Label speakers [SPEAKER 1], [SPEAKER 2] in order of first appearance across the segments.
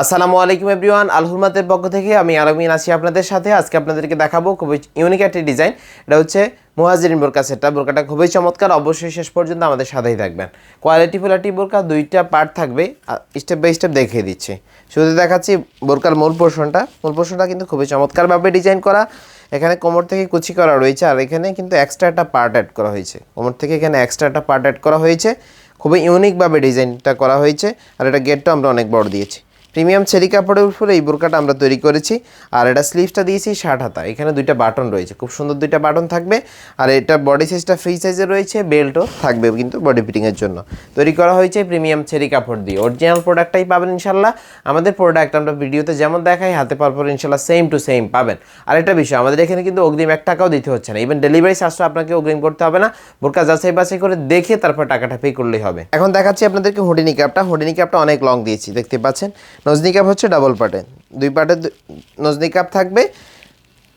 [SPEAKER 1] আসসালামু আলাইকুম এভরিওয়ান আলহুরমাতের পক্ষ থেকে আমি আলমিন আছি আপনাদের সাথে। আজকে আপনাদেরকে দেখাবো খুবই ইউনিক একটি ডিজাইন এটা হচ্ছে মুহাজিরিন বোরকা সেটটা। বোরকাটা খুবই চমৎকার। অবশ্যই শেষ পর্যন্ত আমাদের সাথেই থাকবেন। কোয়ালিটি ফুলাটি বোরকা দুইটা পার্ট থাকবে। স্টেপ বাই স্টেপ দেখিয়ে দিচ্ছি। শুধু দেখাচ্ছি বোরকার মূল পোর্শনটা মূল পোর্শনটা কিন্তু খুবই চমৎকারভাবে ডিজাইন করা। এখানে কোমর থেকে কুচি করা রয়েছে আর এখানে কিন্তু এক্সট্রা একটা পার্ট অ্যাড করা হয়েছে। কোমর থেকে এখানে এক্সট্রা একটা পার্ট অ্যাড করা হয়েছে। খুবই ইউনিকভাবে ডিজাইনটা করা হয়েছে। আর এটা গেটটা আমরা অনেক বড় দিয়েছি। প্রিমিয়াম চেরি কাপড়ের উপরে এই বোরকাটা আমরা তৈরি করেছি। আর এটা স্লিভসটা দিয়েছি ষাট হাতা। এখানে দুইটা বাটন রয়েছে। খুব সুন্দর দুইটা বাটন থাকবে। আর এটা বডি সাইজটা ফ্রি সাইজে রয়েছে। বেল্টও থাকবে কিন্তু বডি ফিটিংয়ের জন্য। তৈরি করা হয়েছে প্রিমিয়াম চেরি কাপড় দিয়ে। অরিজিনাল প্রোডাক্টটাই পাবেন ইনশাল্লাহ আমাদের প্রোডাক্ট আমরা ভিডিওতে যেমন দেখাই, হাতে পাওয়ার পর ইনশাল্লাহ সেম টু সেম পাবেন। আর একটা বিষয়, আমাদের এখানে কিন্তু অগ্রিম এক টাকাও দিতে হচ্ছে না। ইভেন ডেলিভারি চার্জটা আপনাকে অগ্রিম করতে হবে না। বোরকা যাচাই বাছাই করে দেখে তারপর টাকাটা পে করলেই হবে। এখন দেখাচ্ছি আপনাদেরকে হোডিনি ক্যাপটা হুডিনি ক্যাপটা অনেক লং দিয়েছি। দেখতে পাচ্ছেন? নজনি ক্যাপ হচ্ছে ডাবল পার্টে দুই পার্টের নজনি ক্যাপ থাকবে,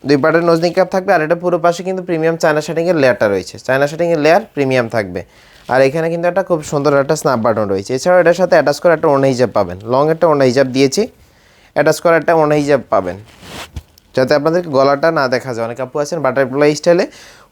[SPEAKER 1] দুই পার্টের নজনি ক্যাপ থাকবে, আর এটা পুরো পাশে কিন্তু প্রিমিয়াম চায়না শাটিংয়ের লেয়ারটা রয়েছে। চায়না শাটিংয়ের লেয়ার প্রিমিয়াম থাকবে। আর এখানে কিন্তু একটা খুব সুন্দর একটা স্ন্যাপ বাটন রয়েছে। এছাড়াও এটার সাথে অ্যাটাচ করা একটা ওনা হিজাব পাবেন। লং একটা ওনা হিজাব দিয়েছি। অ্যাটাচ করা একটা ওনা হিজাব পাবেন। যাতে আপনাদেরকে গলাটা না দেখা যায়। অনেক আপু আছেন বাটারফ্লাই স্টাইলে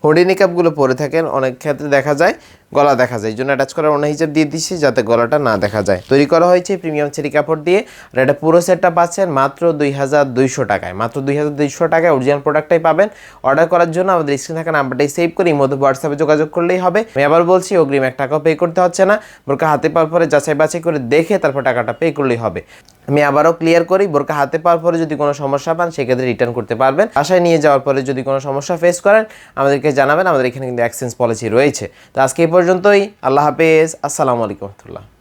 [SPEAKER 1] হুডি নিকাপগুলো পরে থাকেন, অনেক ক্ষেত্রে দেখা যায় গলা দেখা যায়। এই জন্য অ্যাটাচ করার অন্য হিসাব দিয়ে দিচ্ছি যাতে গলাটা না দেখা যায়। তৈরি করা হয়েছে প্রিমিয়াম চেরি কাপড় দিয়ে আর এটা পুরো সেটটা পাচ্ছেন মাত্র দুই হাজার দুইশো টাকায়। মাত্র দুই হাজার দুইশো টাকায় অরিজিনাল প্রোডাক্টটাই পাবেন। অর্ডার করার জন্য আমাদের স্ক্রিন থাকা নাম্বারটাই সেভ করে মধ্যে হোয়াটসঅ্যাপে যোগাযোগ করলেই হবে। আমি আবার বলছি, অগ্রিম এক টাকাও পে করতে হচ্ছে না। বোরকা হাতে পাওয়ার পরে যাচাই বাছাই করে দেখে তারপর টাকাটা পে করলেই হবে। আমি আবারও ক্লিয়ার করি, বোরকা হাতে পাওয়ার পরে যদি কোনো সমস্যা পান, সেক্ষেত্রে রিটার্ন করতে পারবেন। বাসায় নিয়ে যাওয়ার পরে যদি কোনো সমস্যা ফেস করেন, আমাদেরকে জানাবেন, আমাদের এখানে কিন্তু এক্সচেঞ্জ পলিসি রয়েছে। তো আজকে এই পর্যন্তই। আল্লাহ হাফেজ। আসসালামু আলাইকুম রহমতুল্লাহ।